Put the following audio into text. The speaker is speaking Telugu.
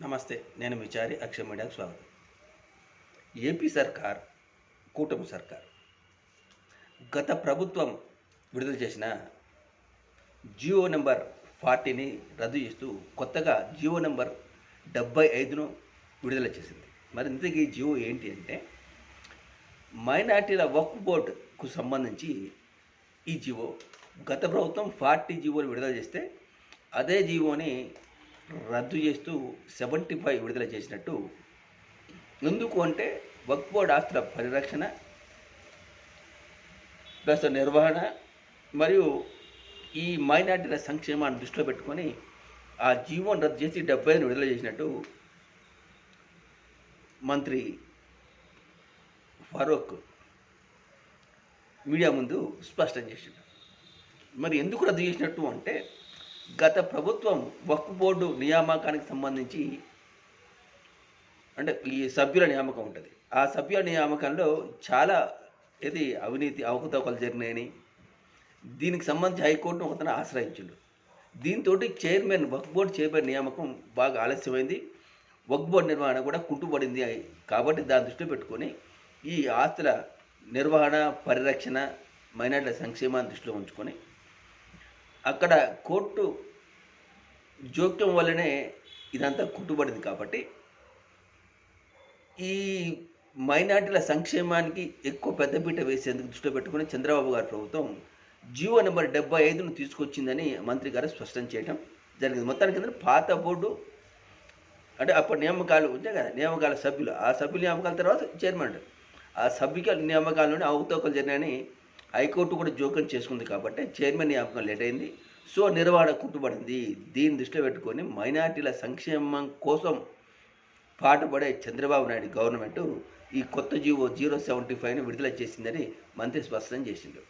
నమస్తే నేను విచారి అక్షయ మీడియాకు స్వాగతం. ఏపీ సర్కార్ కూటమి సర్కార్ గత ప్రభుత్వం విడుదల చేసిన జియో నెంబర్ ఫార్టీని రద్దు చేస్తూ కొత్తగా జియో నెంబర్ డెబ్బై ఐదును విడుదల చేసింది. మరి ఇంతకీ జియో ఏంటి అంటే మైనార్టీల వక్ఫ్ బోర్డుకు సంబంధించి ఈ జివో గత ప్రభుత్వం ఫార్టీ జీవోలు విడుదల చేస్తే అదే జీవోని రద్దు చేస్తూ సెవెంటీ ఫైవ్ విడుదల చేసినట్టు ఎందుకు అంటే వక్ఫ్ బోర్డ్ ఆస్తుల పరిరక్షణ ప్లస్ నిర్వహణ మరియు ఈ మైనార్టీల సంక్షేమాన్ని దృష్టిలో పెట్టుకొని ఆ జీవోని రద్దు చేసి డెబ్బై విడుదల చేసినట్టు మంత్రి ఫారూక్ మీడియా ముందు స్పష్టం చేసిండు. మరి ఎందుకు రద్దు చేసినట్టు అంటే గత ప్రభుత్వం వక్ఫ్ బోర్డు నియామకానికి సంబంధించి అంటే ఈ సభ్యుల నియామకం ఉంటుంది. ఆ సభ్యుల నియామకంలో చాలా ఇది అవినీతి అవకతవకలు జరిగినాయని దీనికి సంబంధించి హైకోర్టును ఒకతను ఆశ్రయించిండు. దీంతో చైర్మన్ వక్ఫ్ బోర్డు చైర్మన్ నియామకం బాగా ఆలస్యమైంది. వక్ఫ్ బోర్డు నిర్వహణ కూడా కుంటుపడింది కాబట్టి దాని దృష్టిలో పెట్టుకొని ఈ ఆస్తుల నిర్వహణ పరిరక్షణ మైనార్టీల సంక్షేమాన్ని దృష్టిలో ఉంచుకొని అక్కడ కోర్టు జోక్యం వల్లనే ఇదంతా కుట్టుబడింది కాబట్టి ఈ మైనార్టీల సంక్షేమానికి ఎక్కువ పెద్దపీట వేసేందుకు దృష్టిలో పెట్టుకుని చంద్రబాబు గారి ప్రభుత్వం జియో నెంబర్ డెబ్బై ఐదును తీసుకొచ్చిందని మంత్రి గారు స్పష్టం చేయడం జరిగింది. మొత్తానికి కింద పాత బోర్డు అంటే అప్పుడు నియామకాలు ఉంటాయి కదా నియామకాల సభ్యులు. ఆ సభ్యుల నియామకాల తర్వాత చైర్మన్ ఆ సభ్యుల నియామకాల్లోనే అవతోకలు జరిగినాయని హైకోర్టు కూడా జోక్యం చేసుకుంది కాబట్టి చైర్మన్ నియామకం లేట్ అయింది. సో నిర్వహణ కుట్టుబడింది. దీన్ని దృష్టిలో పెట్టుకొని మైనార్టీల సంక్షేమం కోసం పాటుపడే చంద్రబాబు నాయుడు గవర్నమెంట్ ఈ కొత్త జీవో జీరో సెవెంటీ ఫైవ్ను విడుదల చేసిందని మంత్రి స్పష్టం చేసిండు.